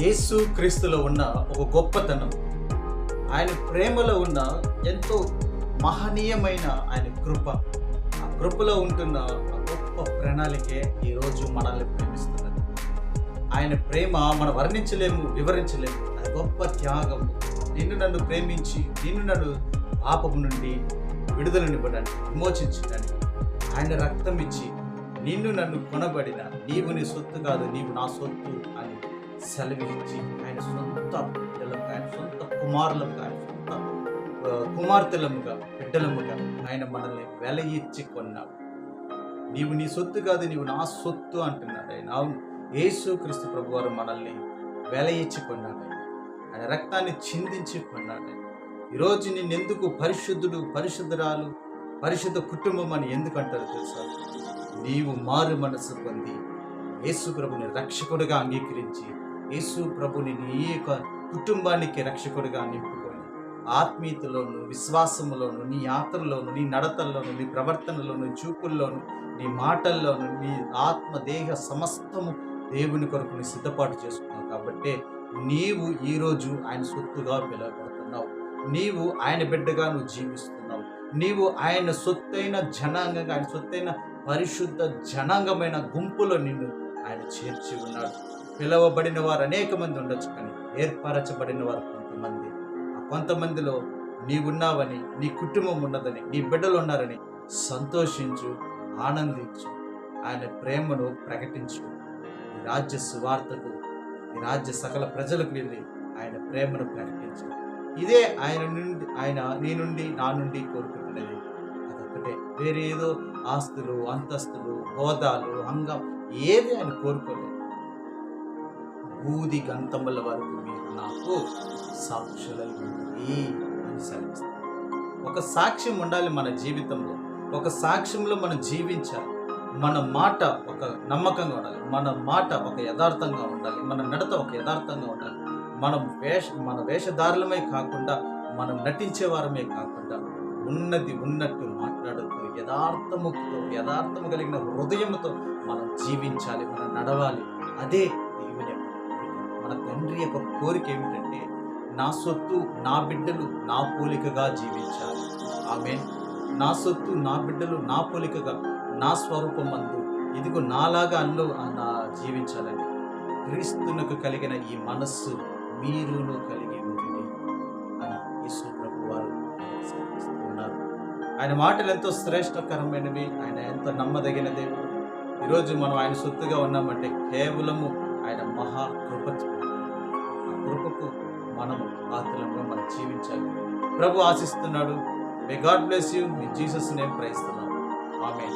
యేసు క్రీస్తులో ఉన్న ఒక గొప్పతనం. ఆయన ప్రేమలో ఉన్న ఎంతో మహనీయమైన ఆయన కృప. ఆ కృపలో ఉంటున్న ఆ గొప్ప ప్రణాళికే ఈరోజు మనల్ని ప్రేమిస్తున్నది. ఆయన ప్రేమ మనం వర్ణించలేము వివరించలేము. అది గొప్ప త్యాగం నిన్ను నన్ను ప్రేమించి నిన్ను నన్ను పాపము నుండి విడుదలనివ్వడానికి విమోచించడానికి ఆయన రక్తం ఇచ్చి నిన్ను నన్ను కొనబడిన నీవు నీ సొత్తు కాదు నీవు నా సొత్తు అని సెలవిచ్చి ఆయన సొంత బిడ్డలుగా ఆయన సొంత కుమారులకు ఆయన సొంత కుమార్తెలముగా బిడ్డలముగా ఆయన మనల్ని వెల ఇచ్చి కొన్నాడు. నీవు నీ సొత్తు కాదు నీవు నా సొత్తు అంటున్నాడు ఆయన. అవును యేసు క్రీస్తు ప్రభు వారు మనల్ని వెల ఇచ్చి కొన్నాడు ఆయన. ఆయన రక్తాన్ని చిందించి కొన్నాడు ఆయన. ఈరోజు నిన్నెందుకు పరిశుద్ధుడు పరిశుద్ధురాలు పరిశుద్ధ కుటుంబం అని ఎందుకు అంటారు తెలుసా? నీవు మారు మనసు పొంది యేసు ప్రభుని రక్షకుడిగా అంగీకరించి యేసు ప్రభుని నీ యొక్క కుటుంబానికి రక్షకుడిగా నింపుకొని ఆత్మీయతలోను విశ్వాసములోను నీ యాత్రలోను నీ నడతల్లోను నీ ప్రవర్తనలోను చూపుల్లోను నీ మాటల్లోను నీ ఆత్మ దేహ సమస్తము దేవుని కొరకు నీ సిద్ధపాటు చేసుకున్నావు కాబట్టి నీవు ఈరోజు ఆయన సొత్తుగా పిలవబడుతున్నావు. నీవు ఆయన బిడ్డగా నువ్వు జీవిస్తున్నావు. నీవు ఆయన సొత్తైన జనాంగంగా ఆయన సొత్తైన పరిశుద్ధ జనాంగమైన గుంపులో నిన్ను ఆయన చేర్చి ఉన్నాడు. పిలవబడిన వారు అనేక మంది ఉండొచ్చు కానీ ఏర్పరచబడిన వారు కొంతమంది. ఆ కొంతమందిలో నీవున్నావని నీ కుటుంబం ఉన్నదని నీ బిడ్డలు ఉన్నారని సంతోషించు ఆనందించు. ఆయన ప్రేమను ప్రకటించు. ఈ రాజ్య సువార్తకు ఈ రాజ్య సకల ప్రజలకు వెళ్ళి ఆయన ప్రేమను ప్రకటించు. ఇదే ఆయన నుండి ఆయన నీ నుండి నా నుండి కోరుకుంటున్నది. అదొక్కటే. వేరేదో ఆస్తులు అంతస్తులు హోదాలు అంగం ఏది ఆయన కోరుకోలేదు. బూది గంతముల వరకు మీరు నాకు సాక్షులై ఉంది అని సెలవిస్తారు ఒక సాక్ష్యం ఉండాలి మన జీవితంలో. ఒక సాక్ష్యంలో మనం జీవించాలి. మన మాట ఒక నమ్మకంగా ఉండాలి. మన మాట ఒక యథార్థంగా ఉండాలి. మన నడత ఒక యథార్థంగా ఉండాలి. మనం వేష మన వేషధారులమే కాకుండా మనం నటించే వారమే కాకుండా ఉన్నది ఉన్నట్టు మాట్లాడుతూ యథార్థముతో యథార్థము కలిగిన హృదయముతో మనం జీవించాలి మనం నడవాలి. అదే దేవుని మన తండ్రి యొక్క కోరిక ఏమిటంటే నా సొత్తు నా బిడ్డలు నా పోలికగా జీవించాలి. ఆమె నా సొత్తు నా బిడ్డలు నా పోలికగా నా స్వరూపమందు ఇదిగో నాలాగా అన్ను జీవించాలని క్రీస్తునకు కలిగిన ఈ మనస్సు మీరును కలిగి ఆయన మాటలు ఎంతో శ్రేష్టకరమైనవి. ఆయన ఎంతో నమ్మదగిన దేవుడు ఈరోజు మనం ఆయన సొత్తుగా ఉన్నామంటే కేవలము ఆయన మహా కృప ఆ కృపకు మనము పాత్రలుగా మనం జీవించాలి. ప్రభు ఆశిస్తున్నాడు. మే గాడ్ బ్లెస్ యూ మీ జీసస్ నేమ్ ప్రైస్తున్నాను ఆమె